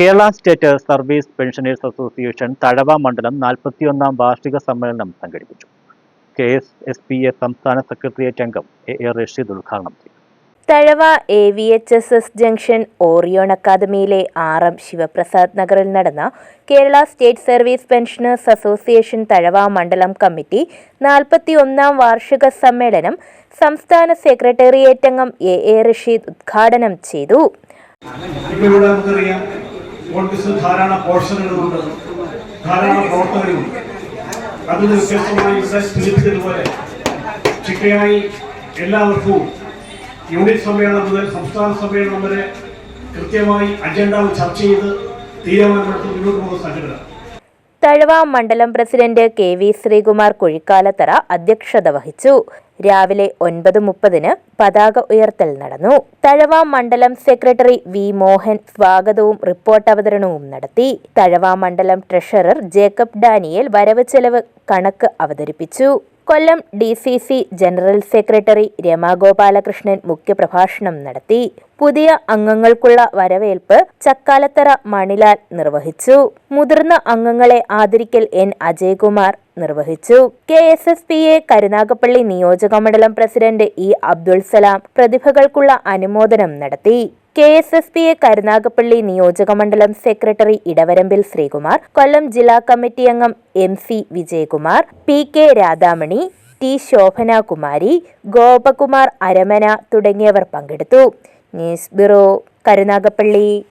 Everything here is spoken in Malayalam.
Kerala state service pensioners association Thazhava മണ്ഡലം നാൽപ്പത്തിയൊന്നാം വാർഷിക സമ്മേളനം സംഘടിപ്പിച്ചു. K S S P A സംസ്ഥാന സെക്രട്ടേറിയറ്റ് അംഗം എ എ റഷീദ് ഉദ്ഘാടനം ചെയ്തു. Thazhava A V H S S junction Orion അക്കാദമിയിലെ R M Sivaprasad നഗറിൽ നടന്ന Kerala state service pensioners association Thazhava മണ്ഡലം കമ്മിറ്റി നാൽപ്പത്തി ഒന്നാം വാർഷിക സമ്മേളനം സംസ്ഥാന സെക്രട്ടേറിയറ്റ് അംഗം എ എ റഷീദ് ഉദ്ഘാടനം ചെയ്തു. നമുക്കറിയാം. ഓഫീസിൽ ധാരാളം പോർഷനുകളുണ്ട് ധാരാളം പ്രവർത്തകരുമുണ്ട് അതിന് വ്യത്യസ്തമായി ഇവിടെ സൂചിപ്പിച്ചതുപോലെ ചിട്ടയായി എല്ലാവർക്കും യൂണിറ്റ് സമ്മേളനം മുതൽ സംസ്ഥാന സമ്മേളനം വരെ കൃത്യമായി അജണ്ട ചർച്ച ചെയ്ത് തീരുമാനമെടുത്ത് മുന്നോട്ട് പോകുന്ന സംഘടന. തഴവ മണ്ഡലം president K V Sreekumar Kuzhikkalathara അധ്യക്ഷത വഹിച്ചു. രാവിലെ ഒൻപത് മുപ്പതിന് പതാക ഉയർത്തൽ നടന്നു. തഴവ മണ്ഡലം സെക്രട്ടറി വി മോഹൻ സ്വാഗതവും റിപ്പോർട്ട് അവതരണവും നടത്തി. തഴവ മണ്ഡലം ട്രഷറർ ജേക്കബ് ഡാനിയേൽ വരവ് ചെലവ് കണക്ക് അവതരിപ്പിച്ചു. Kollam D C C general secretary Ramagopalakrishnan മുഖ്യപ്രഭാഷണം നടത്തി. പുതിയ അംഗങ്ങൾക്കുള്ള വരവേൽപ്പ് ചക്കാലത്തറ മണിലാൽ നിർവഹിച്ചു. മുതിർന്ന അംഗങ്ങളെ ആദരിക്കൽ എൻ അജയ്കുമാർ നിർവഹിച്ചു. K S S P A Karunagappally നിയോജക മണ്ഡലം പ്രസിഡന്റ് ഇ അബ്ദുൾ സലാം പ്രതിഭകൾക്കുള്ള അനുമോദനം നടത്തി. K S S P A Karunagappally നിയോജക മണ്ഡലം സെക്രട്ടറി ഇടവരമ്പിൽ ശ്രീകുമാർ കൊല്ലം ജില്ലാ കമ്മിറ്റി അംഗം M C Vijayakumar P K Radhamani T Sobhanakumari Gopakumar Aramana തുടങ്ങിയവർ പങ്കെടുത്തു. News bureau Karunagappally.